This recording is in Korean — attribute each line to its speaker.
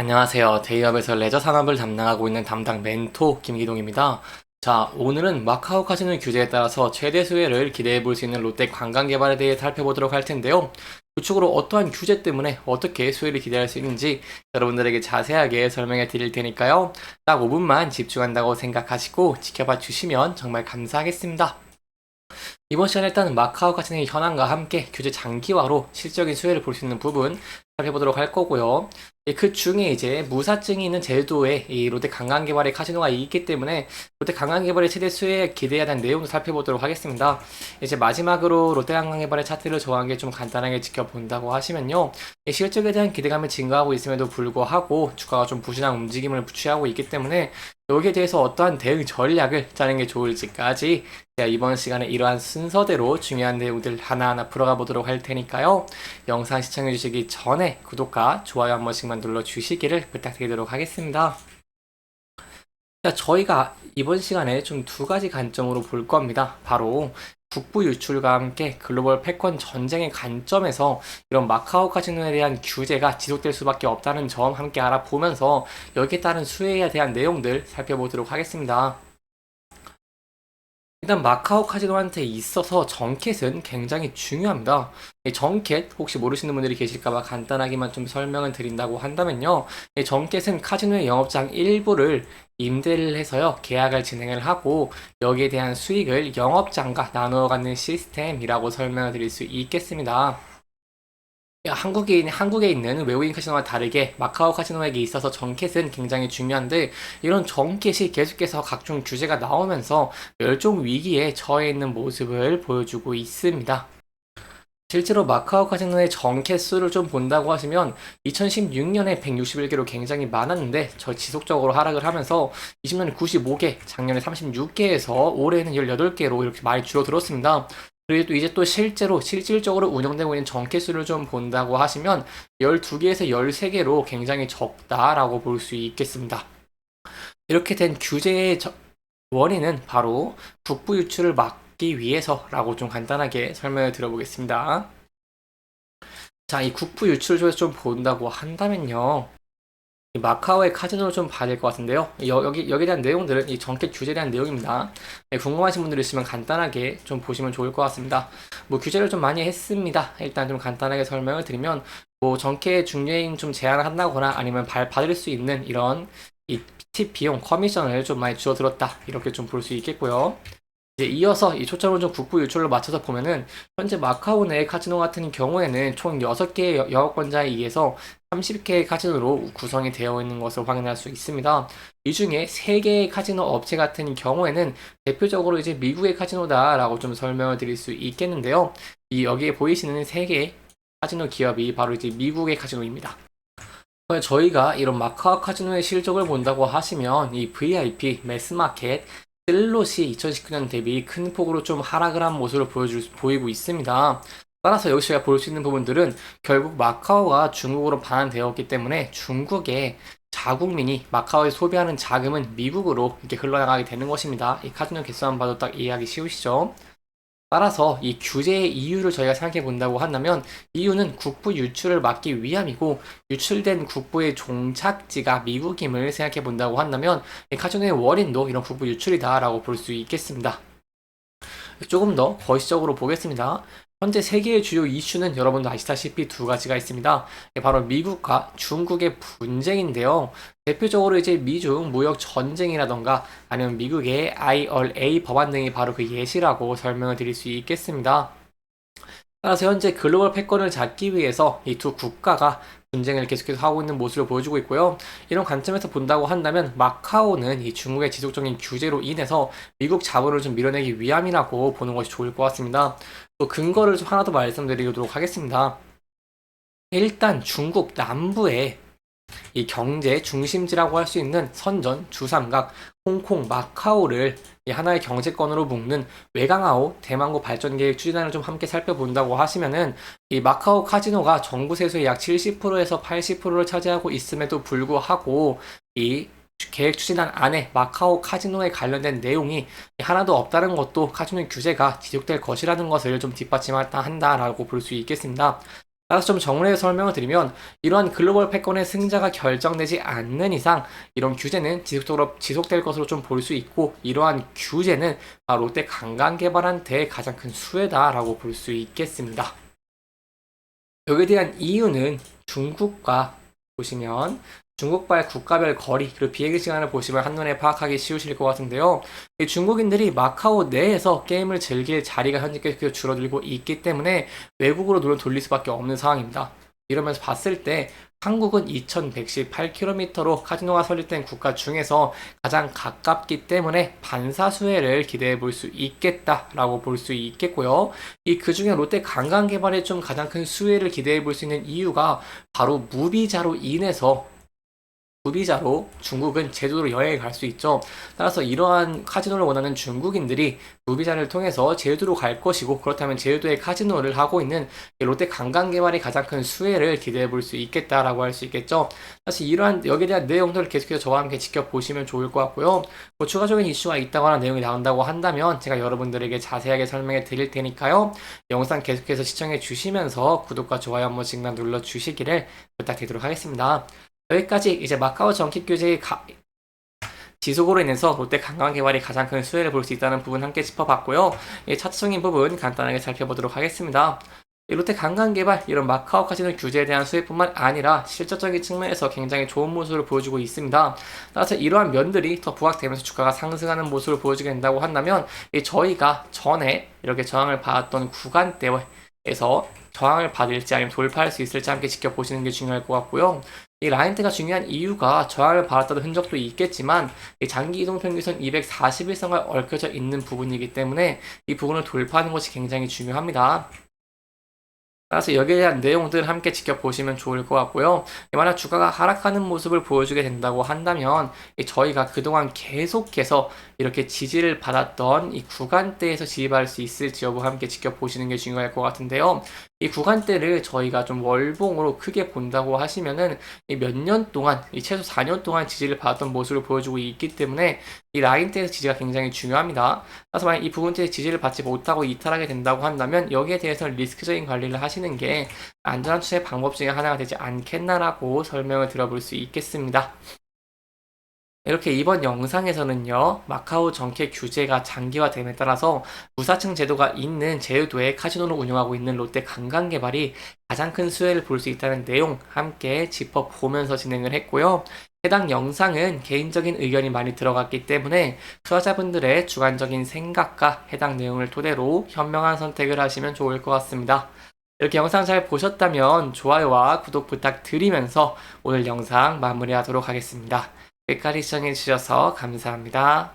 Speaker 1: 안녕하세요. 데이업에서 레저 산업을 담당하고 있는 담당 멘토 김기동입니다. 자, 오늘은 마카오 카지노 규제에 따라서 최대 수혜를 기대해 볼 수 있는 롯데 관광 개발에 대해 살펴보도록 할 텐데요. 구축으로 어떠한 규제 때문에 어떻게 수혜를 기대할 수 있는지 여러분들에게 자세하게 설명해 드릴 테니까요. 딱 5분만 집중한다고 생각하시고 지켜봐 주시면 정말 감사하겠습니다. 이번 시간에 일단 마카오 카지노의 현황과 함께 규제 장기화로 실질적인 수혜를 볼 수 있는 부분 살펴보도록 할 거고요. 예, 그 중에 이제 무사증이 있는 제주도에 이 롯데 관광개발의 카지노가 있기 때문에 롯데 관광개발의 최대 수혜에 기대해야 하는 내용도 살펴보도록 하겠습니다. 이제 마지막으로 롯데 관광개발의 차트를 정한 게 좀 간단하게 지켜본다고 하시면요. 이 실적에 대한 기대감이 증가하고 있음에도 불구하고 주가가 좀 부진한 움직임을 취하고 있기 때문에 여기에 대해서 어떠한 대응 전략을 짜는 게 좋을지까지 제가 이번 시간에 이러한 순서대로 중요한 내용들 하나하나 풀어가 보도록 할 테니까요. 영상 시청해 주시기 전에 구독과 좋아요 한 번씩만 눌러 주시기를 부탁드리도록 하겠습니다. 자, 저희가 이번 시간에 좀 두 가지 관점으로 볼 겁니다. 바로 국부 유출과 함께 글로벌 패권 전쟁의 관점에서 이런 마카오 카지노에 대한 규제가 지속될 수밖에 없다는 점 함께 알아보면서 여기에 따른 수혜에 대한 내용들 살펴보도록 하겠습니다. 일단 마카오 카지노한테 있어서 정켓은 굉장히 중요합니다. 이 정켓 혹시 모르시는 분들이 계실까봐 간단하게만 좀 설명을 드린다고 한다면요. 이 정켓은 카지노의 영업장 일부를 임대를 해서요 계약을 진행을 하고 여기에 대한 수익을 영업장과 나누어 갖는 시스템이라고 설명을 드릴 수 있겠습니다. 한국에 있는, 한국에 있는 외국인 카지노와 다르게 마카오 카지노에게 있어서 정켓은 굉장히 중요한데 이런 정켓이 계속해서 각종 규제가 나오면서 멸종 위기에 처해 있는 모습을 보여주고 있습니다. 실제로 마카오 카지노의 정켓 수를 좀 본다고 하시면 2016년에 161개로 굉장히 많았는데 저 지속적으로 하락을 하면서 20년에 95개, 작년에 36개에서 올해는 18개로 이렇게 많이 줄어들었습니다. 그리고 또 이제 또 실제로 실질적으로 운영되고 있는 정켓수를 좀 본다고 하시면 12개에서 13개로 굉장히 적다라고 볼 수 있겠습니다. 이렇게 된 규제의 저- 원인은 바로 북부 유출을 막기 위해서라고 좀 간단하게 설명을 드려보겠습니다. 자, 이 국부 유출 쪽에서 좀 본다고 한다면요. 이 마카오의 카지노를 좀 봐야 될 것 같은데요. 여, 여기, 여기에 대한 내용들은 이 정켓 규제에 대한 내용입니다. 네, 궁금하신 분들 있으면 간단하게 좀 보시면 좋을 것 같습니다. 뭐 규제를 좀 많이 했습니다. 일단 좀 간단하게 설명을 드리면 뭐 정켓 중개인 좀 제한을 한다거나 아니면 발, 받을 수 있는 이런 이팁 비용 커미션을 좀 많이 줄어들었다. 이렇게 좀 볼 수 있겠고요. 이제 이어서 이 초점을 좀 국부 유출로 맞춰서 보면은 현재 마카오 내 카지노 같은 경우에는 총 6개의 영업권자에 의해서 30개의 카지노로 구성이 되어 있는 것을 확인할 수 있습니다. 이 중에 3개의 카지노 업체 같은 경우에는 대표적으로 이제 미국의 카지노다라고 좀 설명을 드릴 수 있겠는데요. 이 여기에 보이시는 3개의 카지노 기업이 바로 이제 미국의 카지노입니다. 어, 저희가 이런 마카오 카지노의 실적을 본다고 하시면 이 VIP, 매스마켓, 슬롯이 2019년 대비 큰 폭으로 좀 하락을 한 모습을 보여줄, 보이고 있습니다. 따라서 여기서 저희가 볼 수 있는 부분들은 결국 마카오가 중국으로 반환되었기 때문에 중국의 자국민이 마카오에 소비하는 자금은 미국으로 이렇게 흘러나가게 되는 것입니다. 이 카지노 개수만 봐도 딱 이해하기 쉬우시죠? 따라서 이 규제의 이유를 저희가 생각해 본다고 한다면 이유는 국부 유출을 막기 위함이고 유출된 국부의 종착지가 미국임을 생각해 본다고 한다면 이 카지노의 원인도 이런 국부 유출이다라고 볼 수 있겠습니다. 조금 더 거시적으로 보겠습니다. 현재 세계의 주요 이슈는 여러분도 아시다시피 두 가지가 있습니다. 바로 미국과 중국의 분쟁인데요. 대표적으로 이제 미중 무역 전쟁이라던가 아니면 미국의 IRA 법안 등이 바로 그 예시라고 설명을 드릴 수 있겠습니다. 따라서 현재 글로벌 패권을 잡기 위해서 이 두 국가가 분쟁을 계속해서 하고 있는 모습을 보여주고 있고요. 이런 관점에서 본다고 한다면 마카오는 이 중국의 지속적인 규제로 인해서 미국 자본을 좀 밀어내기 위함이라고 보는 것이 좋을 것 같습니다. 또 근거를 좀 하나 더 말씀드리도록 하겠습니다. 일단 중국 남부에 이 경제 중심지라고 할 수 있는 선전, 주삼각, 홍콩, 마카오를 이 하나의 경제권으로 묶는 외강아오 대망고 발전 계획 추진안을 좀 함께 살펴본다고 하시면은 이 마카오 카지노가 정부 세수의 약 70%에서 80%를 차지하고 있음에도 불구하고 이 계획 추진안 안에 마카오 카지노에 관련된 내용이 하나도 없다는 것도 카지노 규제가 지속될 것이라는 것을 좀 뒷받침한다라고 볼 수 있겠습니다. 따라서 좀 정리해서 설명을 드리면 이러한 글로벌 패권의 승자가 결정되지 않는 이상 이런 규제는 지속적으로 지속될 것으로 좀 볼 수 있고 이러한 규제는 롯데 관광개발한테 가장 큰 수혜다라고 볼 수 있겠습니다. 여기에 대한 이유는 중국과 보시면 중국과의 국가별 거리 그리고 비행기 시간을 보시면 한눈에 파악하기 쉬우실 것 같은데요. 이 중국인들이 마카오 내에서 게임을 즐길 자리가 현재 계속 줄어들고 있기 때문에 외국으로 눈을 돌릴 수밖에 없는 상황입니다. 이러면서 봤을 때 한국은 2118km로 카지노가 설립된 국가 중에서 가장 가깝기 때문에 반사수혜를 기대해 볼 수 있겠다라고 볼 수 있겠고요. 이 그중에 롯데 관광개발에 좀 가장 큰 수혜를 기대해 볼 수 있는 이유가 바로 무비자로 인해서 무비자로 중국은 제주도로 여행을 갈 수 있죠. 따라서 이러한 카지노를 원하는 중국인들이 무비자를 통해서 제주도로 갈 것이고 그렇다면 제주도에 카지노를 하고 있는 이 롯데 관광개발이 가장 큰 수혜를 기대해 볼 수 있겠다라고 할 수 있겠죠. 사실 이러한 여기에 대한 내용들을 계속해서 저와 함께 지켜보시면 좋을 것 같고요. 뭐 추가적인 이슈가 있다거나 내용이 나온다고 한다면 제가 여러분들에게 자세하게 설명해 드릴 테니까요. 영상 계속해서 시청해 주시면서 구독과 좋아요 한 번씩만 눌러 주시기를 부탁드리도록 하겠습니다. 여기까지 이제 마카오 정기 규제의 가- 지속으로 인해서 롯데 관광 개발이 가장 큰 수혜를 볼 수 있다는 부분 함께 짚어봤고요. 이 차트적인 부분 간단하게 살펴보도록 하겠습니다. 이 롯데 관광 개발 이런 마카오 카지노 규제에 대한 수혜뿐만 아니라 실질적인 측면에서 굉장히 좋은 모습을 보여주고 있습니다. 따라서 이러한 면들이 더 부각되면서 주가가 상승하는 모습을 보여주게 된다고 한다면 이 저희가 전에 이렇게 저항을 받았던 구간대 에서 저항을 받을지 아니면 돌파할 수 있을지 함께 지켜보시는 게 중요할 것 같고요. 이 라인트가 중요한 이유가 저항을 받았다는 흔적도 있겠지만 이 장기 이동 평균선 241선과 얽혀져 있는 부분이기 때문에 이 부분을 돌파하는 것이 굉장히 중요합니다. 따라서 여기에 대한 내용들 함께 지켜보시면 좋을 것 같고요. 만약 주가가 하락하는 모습을 보여주게 된다고 한다면 이 저희가 그동안 계속해서 이렇게 지지를 받았던 이 구간대에서 지지받을 수 있을지 여부 함께 지켜보시는 게 중요할 것 같은데요. 이 구간대를 저희가 좀 월봉으로 크게 본다고 하시면은 몇 년 동안, 이 최소 4년 동안 지지를 받았던 모습을 보여주고 있기 때문에 이 라인대에서 지지가 굉장히 중요합니다. 따라서 만약 이 부분대에 지지를 받지 못하고 이탈하게 된다고 한다면 여기에 대해서는 리스크적인 관리를 하시는 게 안전한 투자의 방법 중에 하나가 되지 않겠나라고 설명을 드려볼 수 있겠습니다. 이렇게 이번 영상에서는요, 마카오 정책 규제가 장기화됨에 따라서 무사층 제도가 있는 제주도에 카지노를 운영하고 있는 롯데 관광개발이 가장 큰 수혜를 볼 수 있다는 내용 함께 짚어보면서 진행을 했고요. 해당 영상은 개인적인 의견이 많이 들어갔기 때문에 투자자분들의 주관적인 생각과 해당 내용을 토대로 현명한 선택을 하시면 좋을 것 같습니다. 이렇게 영상 잘 보셨다면 좋아요와 구독 부탁드리면서 오늘 영상 마무리하도록 하겠습니다. 끝까지 시청해주셔서 감사합니다.